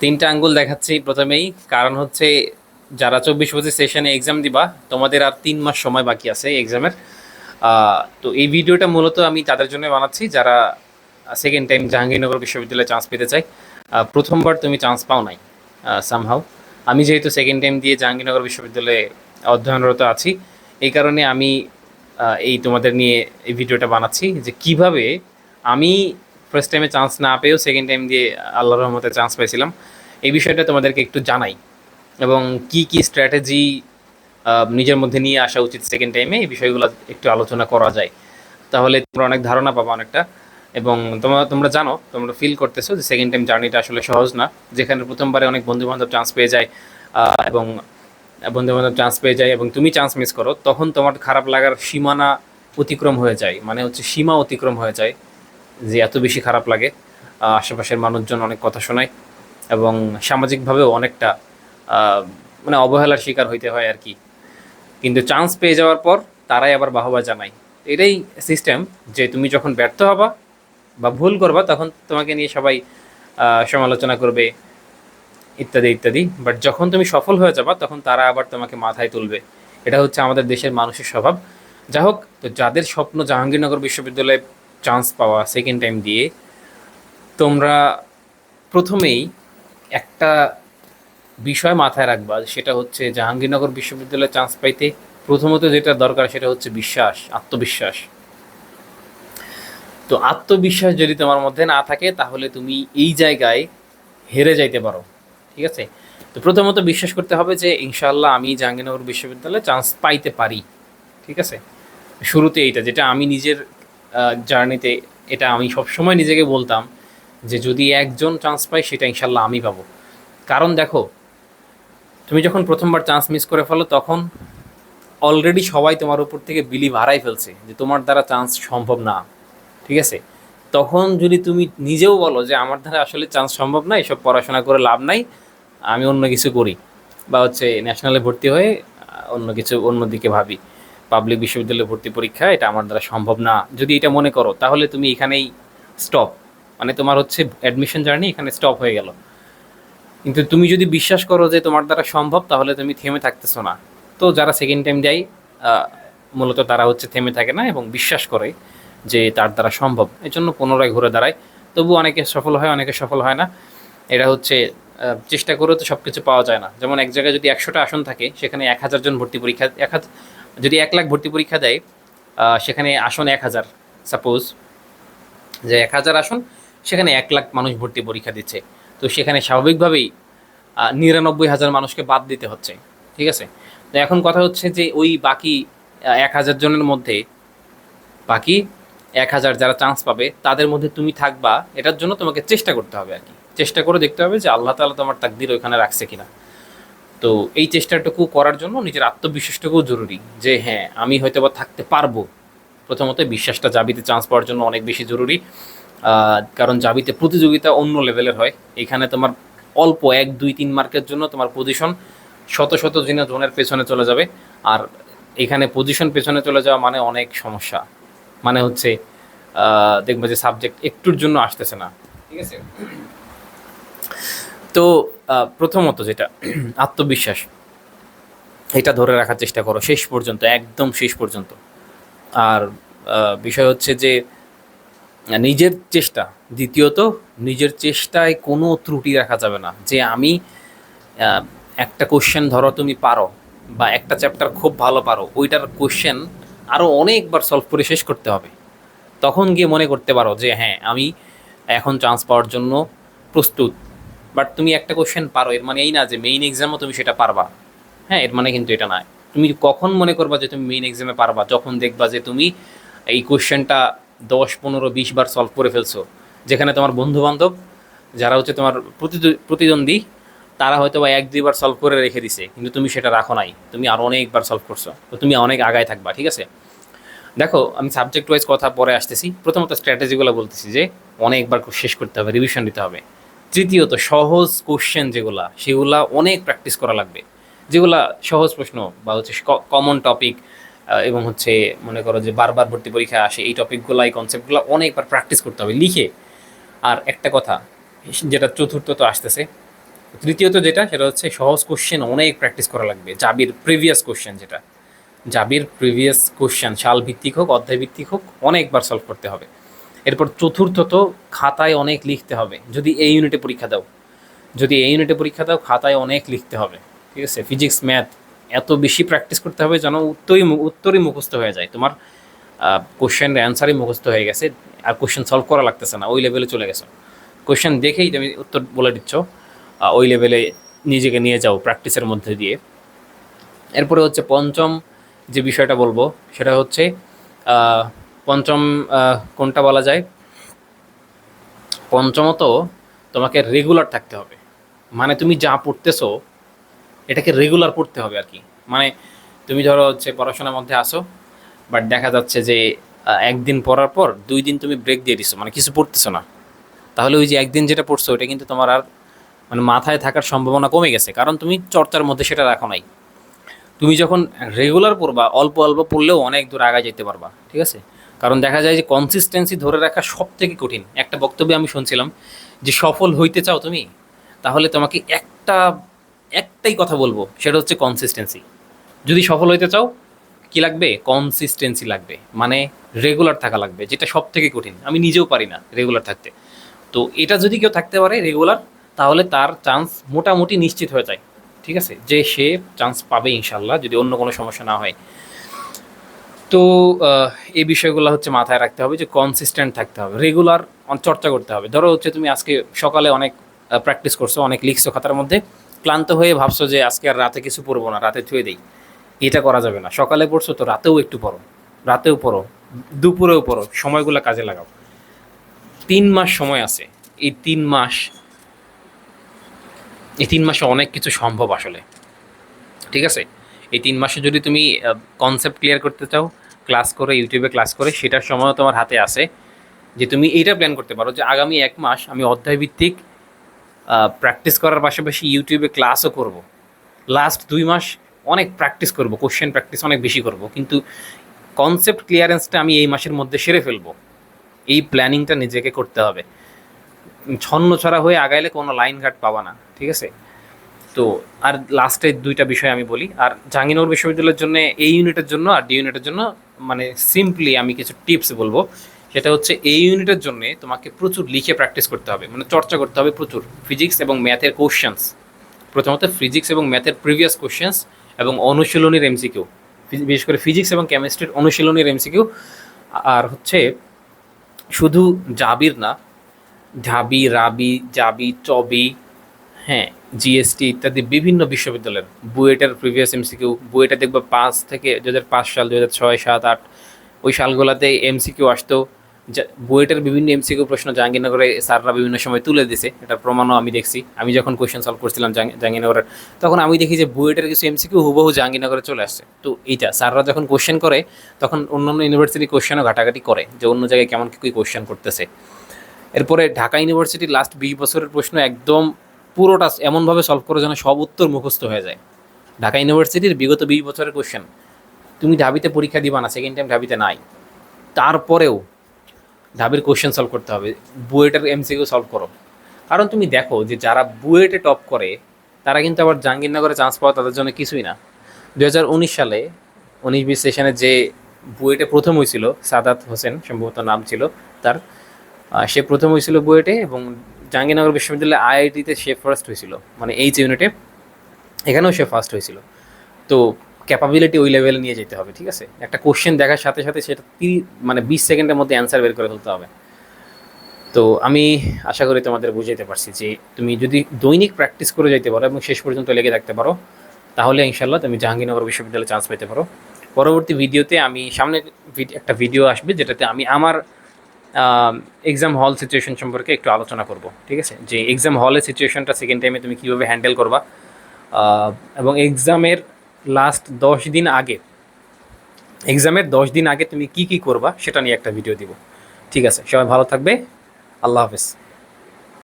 তিনটা আঙ্গুল দেখাচ্ছি প্রথমেই। কারণ হচ্ছে যারা চব্বিশ পঁচিশ সেশনে এক্সাম দিবা, তোমাদের আর তিন মাস সময় বাকি আছে এক্সামের তো এই ভিডিওটা মূলত আমি তাদের জন্য বানাচ্ছি। যারা সেকেন্ড টাইম জাহাঙ্গীরনগর বিশ্ববিদ্যালয়ে চান্স পেতে চাই প্রথমবার তুমি চান্স পাও নাই সামহাও আমি যেহেতু সেকেন্ড টাইম দিয়ে জাহাঙ্গীরনগর বিশ্ববিদ্যালয়ে অধ্যয়নরত আছি, এই কারণে আমি এই তোমাদের নিয়ে এই ভিডিওটা বানাচ্ছি যে কীভাবে আমি ফার্স্ট টাইমে চান্স না পেয়েও সেকেন্ড টাইম দিয়ে আল্লাহর রহমতে চান্স পেয়েছিলাম এই বিষয়টা তোমাদেরকে একটু জানাই। এবং কি কি স্ট্র্যাটেজি নিজের মধ্যে নিয়ে আসা উচিত সেকেন্ড টাইমে এই বিষয়গুলো একটু আলোচনা করা যায়। তাহলে তোমরা অনেক ধারণা পাবা অনেকটা। এবং তোমরা তোমরা জানো, তোমরা ফিল করতেছো যে সেকেন্ড টাইম জার্নিটা আসলে সহজ না। যেখানে প্রথমবারে অনেক বন্ধু বান্ধব চান্স পেয়ে যায় এবং বন্ধু বান্ধব চান্স পেয়ে যায় এবং তুমি চান্স মিস করো, তখন তোমার খারাপ লাগার সীমানা অতিক্রম হয়ে যায়। মানে হচ্ছে সীমা অতিক্রম হয়ে যায়। যে এত বেশি খারাপ লাগে আশেপাশের মানুষজন অনেক কথা শোনায় এবং সামাজিকভাবেও অনেকটা মানে অবহেলার শিকার হইতে হয় আর কি। কিন্তু চান্স পেয়ে যাওয়ার পর তারাই আবার বাহবা জানায়। এটাই সিস্টেম যে তুমি যখন ব্যর্থ হবা বা ভুল করবা তখন তোমাকে নিয়ে সবাই সমালোচনা করবে, ইত্যাদি ইত্যাদি। বাট যখন তুমি সফল হয়ে যাবা তখন তারা আবার তোমাকে মাথায় তুলবে। এটা হচ্ছে আমাদের দেশের মানুষের স্বভাব। যা হোক তো যাদের স্বপ্ন জাহাঙ্গীরনগর বিশ্ববিদ্যালয়ে চান্স পাওয়া সেকেন্ড টাইম দিয়ে, তোমরা প্রথমেই একটা বিষয় মাথায় রাখবা, সেটা হচ্ছে জাহাঙ্গীরনগর বিশ্ববিদ্যালয়ে চান্স পাইতে প্রথমত যেটা দরকার সেটা হচ্ছে বিশ্বাস, আত্মবিশ্বাস। তো আত্মবিশ্বাস যদি তোমার মধ্যে না থাকে, তাহলে তুমি এই জায়গায় হেরে যাইতে পারো, ঠিক আছে? তো প্রথমত বিশ্বাস করতে হবে যে ইনশাল্লাহ আমি জাহাঙ্গীরনগর বিশ্ববিদ্যালয়ে চান্স পাইতে পারি, ঠিক আছে? শুরুতে এইটা, যেটা আমি নিজের জার্নিতে এটা আমি সবসময় নিজেকে বলতাম যে যদি একজন চান্স পাই সেটা ইনশাল্লাহ আমি পাবো। কারণ দেখো, তুমি যখন প্রথমবার চান্স মিস করে ফেলো, তখন অলরেডি সবাই তোমার উপর থেকে বিলিভ হারাই ফেলছে যে তোমার দ্বারা চান্স সম্ভব না। ঠিক আছে? তখন যদি তুমি নিজেও বলো যে আমার দ্বারা আসলে চান্স সম্ভব না, এসব পড়াশোনা করে লাভ নাই, আমি অন্য কিছু করি। বা হচ্ছে ন্যাশনালে ভর্তি হয়ে অন্য কিছু অন্যদিকে ভাবি। পাবলিক বিশ্ববিদ্যালয়ে ভর্তি পরীক্ষা, এটা আমার দ্বারা সম্ভব না। যদি এটা মনে করো, তাহলে তুমি এখানেই স্টপ মানে তোমার হচ্ছে অ্যাডমিশন জার্নি এখানে স্টপ হয়ে গেল। কিন্তু তুমি যদি বিশ্বাস করো যে তোমার দ্বারা সম্ভব, তাহলে তুমি থেমে থাকতেছো না। তো যারা সেকেন্ড টাইম দেয় মূলত তারা হচ্ছে থেমে থাকে না এবং বিশ্বাস করে যে তার দ্বারা সম্ভব। এই জন্য পুনরায় ঘুরে দাঁড়ায়। তবু অনেকে সফল হয়, অনেকে সফল হয় না। এটা হচ্ছে চেষ্টা করেও তো সব কিছু পাওয়া যায় না। যেমন এক জায়গায় যদি একশোটা আসন থাকে, সেখানে এক হাজার জন ভর্তি পরীক্ষা, এক হাজার যদি এক লাখ ভর্তি পরীক্ষা দেয় সেখানে আসন এক হাজার সাপোজ যে এক হাজার আসন, সেখানে এক লাখ মানুষ ভর্তি পরীক্ষা দিচ্ছে। তো সেখানে স্বাভাবিকভাবেই নিরানব্বই হাজার মানুষকে বাদ দিতে হচ্ছে, ঠিক আছে? তো এখন কথা হচ্ছে যে ওই বাকি এক হাজার জনের মধ্যে, বাকি এক হাজার যারা চান্স পাবে, তাদের মধ্যে তুমি থাকবা, এটার জন্য তোমাকে চেষ্টা করতে হবে আর কি। চেষ্টা করে দেখতে হবে যে আল্লাহ তাআলা তোমার তাকদির ওইখানে রাখছে কিনা। তো এই চেষ্টাটুকু করার জন্য নিজের আত্মবিশ্বাসটুকুও জরুরি যে হ্যাঁ আমি হয়তো বা থাকতে পারব। প্রথমত বিশ্বাসটা জাবিতে চান্স পাওয়ার জন্য অনেক বেশি জরুরি। কারণ জাবিতে প্রতিযোগিতা অন্য লেভেলের হয়। এখানে তোমার অল্প এক, দুই, তিন মার্কের জন্য তোমার পজিশন শত শত দিনে জনের পেছনে চলে যাবে। আর এখানে পজিশন পেছনে চলে যাওয়া মানে অনেক সমস্যা। মানে হচ্ছে দেখবে যে সাবজেক্ট একটুর জন্য আসতেছে না। ঠিক আছে? তো প্রথমত যেটা, আত্মবিশ্বাস, এটা ধরে রাখার চেষ্টা করো শেষ পর্যন্ত, একদম শেষ পর্যন্ত। আর বিষয় হচ্ছে যে, নিজের চেষ্টা, দ্বিতীয়ত নিজের চেষ্টায় কোনো ত্রুটি রাখা যাবে না। যে আমি একটা কোশ্চেন ধরো তুমি পারো বা একটা চ্যাপ্টার খুব ভালো পারো, ওইটার কোশ্চেন আরও অনেকবার সলভ করে শেষ করতে হবে। তখন গিয়ে মনে করতে পারো যে হ্যাঁ আমি এখন চান্স পাওয়ার জন্য প্রস্তুত। বাট তুমি একটা কোশ্চেন পারো, এর মানে এই না যে মেইন এক্সামও তুমি সেটা পারবা। হ্যাঁ এর মানে কিন্তু এটা নয়। তুমি কখন মনে করবা যে তুমি মেইন এক্সামে পারবা? যখন দেখবা যে তুমি এই কোশ্চেনটা দশ, পনেরো, বিশ বার সলভ করে ফেলছো। যেখানে তোমার বন্ধু বান্ধব যারা হচ্ছে তোমার প্রতিদ্ব- প্রতিদ্বন্দ্বী, তারা হয়তো বা এক দুইবার সলভ করে রেখে দিছে, কিন্তু তুমি সেটা রাখো নাই। তুমি আরও অনেকবার সলভ করছ। তো তুমি অনেক আগায় থাকবা, ঠিক আছে? দেখো, আমি সাবজেক্ট ওয়াইজ কথা পরে আসতেছি। প্রথমত স্ট্র্যাটেজিগুলো বলতেছি যে অনেকবার শেষ করতে হবে রিভিশন দিতে হবে। তৃতীয়ত সহজ কোশ্চেন যেগুলা, সেগুলা অনেক প্র্যাকটিস করা লাগবে। যেগুলা সহজ প্রশ্ন বা হচ্ছে কমন টপিক এবং হচ্ছে মনে করো যে বারবার ভর্তি পরীক্ষা আসে, এই টপিকগুলো এই কনসেপ্টগুলো অনেকবার প্র্যাকটিস করতে হবে, লিখে। আর একটা কথা, যেটা চতুর্থ তো আসতেছে, তৃতীয়ত যেটা, সেটা হচ্ছে সহজ কোশ্চেন অনেক প্র্যাকটিস করা লাগবে। জাবির প্রিভিয়াস কোশ্চেন যেটা। জাবির প্রিভিয়াস কোশ্চেন সাল ভিত্তিক হোক অধ্যায় ভিত্তিক হোক, অনেকবার সলভ করতে হবে। এরপর চতুর্থত খাতায় অনেক লিখতে হবে। যদি এই ইউনিটে পরীক্ষা দাও। যদি এই ইউনিটে পরীক্ষা দাও, খাতায় অনেক লিখতে হবে। ঠিক আছে? ফিজিক্স ম্যাথ এত বেশি প্র্যাকটিস করতে হবে যেন উত্তরই উত্তরই মুখস্থ হয়ে যায়। তোমার কোশ্চেনের অ্যান্সারই মুখস্থ হয়ে গেছে আর কোশ্চেন সলভ করা লাগতেছে না। ওই লেভেলে চলে গেছো। কোশ্চেন দেখেই তুমি উত্তর বলে দিচ্ছ। ওই লেভেলে নিজেকে নিয়ে যাও প্র্যাকটিসের মধ্যে দিয়ে। এরপরে হচ্ছে পঞ্চম যে বিষয়টা বলব, সেটা হচ্ছে পঞ্চম কোনটা বলা যায়? পঞ্চমত তোমাকে রেগুলার থাকতে হবে। মানে তুমি যা পড়তেছো, এটাকে রেগুলার পড়তে হবে আর কি মানে তুমি ধরো হচ্ছে পড়াশোনার মধ্যে আসো বাট দেখা যাচ্ছে যে একদিন পড়ার পর দুই দিন তুমি ব্রেক দিয়ে দিছো মানে কিছু পড়তেছো না। তাহলে ওই যে একদিন যেটা পড়ছো, ওটা কিন্তু তোমার আর মানে মাথায় থাকার সম্ভাবনা কমে গেছে, কারণ তুমি চর্চার মধ্যে সেটা রাখো নাই। তুমি যখন রেগুলার পড়বা, অল্প অল্প পড়লেও অনেক দূর আগে যেতে পারবা, ঠিক আছে? কারণ দেখা যায় যে কনসিস্টেন্সি ধরে রাখা সব থেকে কঠিন। একটা বক্তব্যে আমি শুনছিলাম যে, সফল হইতে চাও তুমি? তাহলে তোমাকে একটা, একটাই কথা বলব, সেটা হচ্ছে কনসিস্টেন্সি যদি সফল হইতে চাও, কি লাগবে? কনসিস্টেন্সি লাগবে। মানে রেগুলার থাকা লাগবে, যেটা সব থেকে কঠিন। আমি নিজেও পারি না রেগুলার থাকতে। তো এটা যদি কেউ থাকতে পারে রেগুলার তাহলে তার চান্স মোটামুটি নিশ্চিত হয়ে যায়। ঠিক আছে? যে সে চান্স পাবে ইনশাল্লাহ, যদি অন্য কোনো সমস্যা না হয়। তো এই বিষয়গুলো হচ্ছে মাথায় রাখতে হবে যে কনসিস্টেন্ট থাকতে হবে। রেগুলার চর্চা করতে হবে। ধরো হচ্ছে তুমি আজকে সকালে অনেক প্র্যাকটিস করছ, অনেক লিখছো খাতার মধ্যে, ক্লান্ত হয়ে ভাবছ যে আজকে আর রাতে কিছু পড়ব না, রাতে থুয়ে দেই। এটা করা যাবে না। সকালে পড়ছো তো রাতেও একটু পড়ো, রাতেও পড়ো, দুপুরেও পড়ো, সময়গুলো কাজে লাগাও। তিন মাস সময় আছে। এই তিন মাস, এই তিন মাসে অনেক কিছু সম্ভব আসলে। ঠিক আছে? এই তিন মাসে যদি তুমি কনসেপ্ট ক্লিয়ার করতে চাও ক্লাস করে ইউটিউবে ক্লাস করে, সেটার সময় তোমার হাতে আসে যে তুমি এইটা প্ল্যান করতে পারো যে আগামী এক মাস আমি অধ্যায় ভিত্তিক প্র্যাকটিস করার পাশাপাশি ইউটিউবে ক্লাসও করব। লাস্ট দুই মাস অনেক প্র্যাকটিস করব কোশ্চেন প্র্যাকটিস অনেক বেশি করব, কিন্তু কনসেপ্ট ক্লিয়ারেন্সটা আমি এই মাসের মধ্যে সেরে ফেলব। এই প্ল্যানিংটা নিজেকে করতে হবে। ছন্ন ছড়া হয়ে আগাইলে কোনো লাইন ঘাট পাবা না, ঠিক আছে? তো আর লাস্টে দুইটা বিষয় আমি বলি। আর জাহাঙ্গীরনগর বিশ্ববিদ্যালয়ের জন্য এই ইউনিটের জন্য আর ডি ইউনিটের জন্য মানে সিম্পলি আমি কিছু টিপস বলব। সেটা হচ্ছে এই ইউনিটের জন্য তোমাকে প্রচুর লিখে প্র্যাকটিস করতে হবে। মানে চর্চা করতে হবে প্রচুর। ফিজিক্স এবং ম্যাথের কোশ্চেন্স প্রথমত ফিজিক্স এবং ম্যাথের প্রিভিয়াস কোশ্চেন্স এবং অনুশীলনীর এমসিকিউ বিশেষ করে ফিজিক্স এবং কেমিস্ট্রির অনুশীলনীর এমসিকিউ আর হচ্ছে শুধু জাবির না, ঢাবি, রাবি, জাবি, টবি হ্যাঁ জিএসটি ইত্যাদি বিভিন্ন বিশ্ববিদ্যালয়ের বুয়েটের প্রিভিয়াস এমসিকিউ বুয়েটে দেখবে পাঁচ থেকে দু হাজার পাঁচ সাল দু হাজার ছয়, সাত, আট, ওই সালগুলোতে এমসিকিউ আসতো। বুয়েটের বিভিন্ন এমসিকিউ প্রশ্ন জাহাঙ্গীরনগরে স্যাররা বিভিন্ন সময় তুলে দিছে। এটার প্রমাণও আমি দেখছি। আমি যখন কোয়েশ্চেন সলভ করছিলাম জাহাঙ্গী- জাহাঙ্গীরনগরের, তখন আমি দেখি যে বুয়েটের কিছু এমসিকিউ হুবহু জাহাঙ্গীরনগরে চলে আসছে। তো এইটা, স্যাররা যখন কোশ্চেন করে, তখন অন্যান্য ইউনিভার্সিটি কোশ্চেনও ঘাটাঘাটি করে যে অন্য জায়গায় কেমন কী কোশ্চেন করতেছে। এরপরে ঢাকা ইউনিভার্সিটির লাস্ট বিশ বছরের প্রশ্ন একদম পুরোটা এমনভাবে সলভ করে যেন সব উত্তর মুখস্থ হয়ে যায়। ঢাকা ইউনিভার্সিটির বিগত বিশ বছরের কোশ্চেন তুমি ঢাবিতে পরীক্ষা দিবা না সেকেন্ড টাইম ঢাবিতে নাই। তারপরেও ঢাবির কোশ্চেন সলভ করতে হবে। বুয়েটের এমসিকিউ সলভ করো। কারণ তুমি দেখো যে যারা বুয়েটে টপ করে, তারা কিন্তু আবার জাহাঙ্গীরনগরে চান্স পাওয়া তাদের জন্য কিছুই না। দু হাজার উনিশ সালে, উনিশ বিশ সেশনে যে বুয়েটে প্রথম হয়েছিল, সাদাত হোসেন, সম্ভবত নাম ছিল তার সে প্রথম হয়েছিল বুয়েটে এবং জাহাঙ্গীরনগর বিশ্ববিদ্যালয়ে আইআইটিতে সে ফার্স্ট হয়েছিল মানে এইচ ইউনিটে এখানেও সে ফার্স্ট হয়েছিল। তো ক্যাপাবিলিটি ওই লেভেলে নিয়ে যেতে হবে, ঠিক আছে? একটা কোশ্চেন দেখার সাথে সাথে সেটা তিরি মানে বিশ সেকেন্ডের মধ্যে অ্যান্সার বের করে ফেলতে হবে। তো আমি আশা করি তোমাদের বুঝাইতে পারছি যে তুমি যদি দৈনিক প্র্যাকটিস করে যেতে পারো এবং শেষ পর্যন্ত লেগে থাকতে পারো, তাহলে ইনশাল্লাহ তুমি জাহাঙ্গীরনগর বিশ্ববিদ্যালয়ে চান্স পেতে পারো। পরবর্তী ভিডিওতে আমি, সামনে একটা ভিডিও আসবে যেটাতে আমি আমার এক্সাম হল সিচুয়েশন সম্পর্কে একটু আলোচনা করব, ঠিক আছে? যে এক্সাম হলের সিচুয়েশনটা সেকেন্ড টাইমে তুমি কীভাবে হ্যান্ডেল করবা? এবং এক্সামের লাস্ট দশ দিন আগে এক্সামের দশ দিন আগে তুমি কি কি করবা, সেটা নিয়ে একটা ভিডিও দিব, ঠিক আছে? সবাই ভালো থাকবে, আল্লাহ হাফেজ।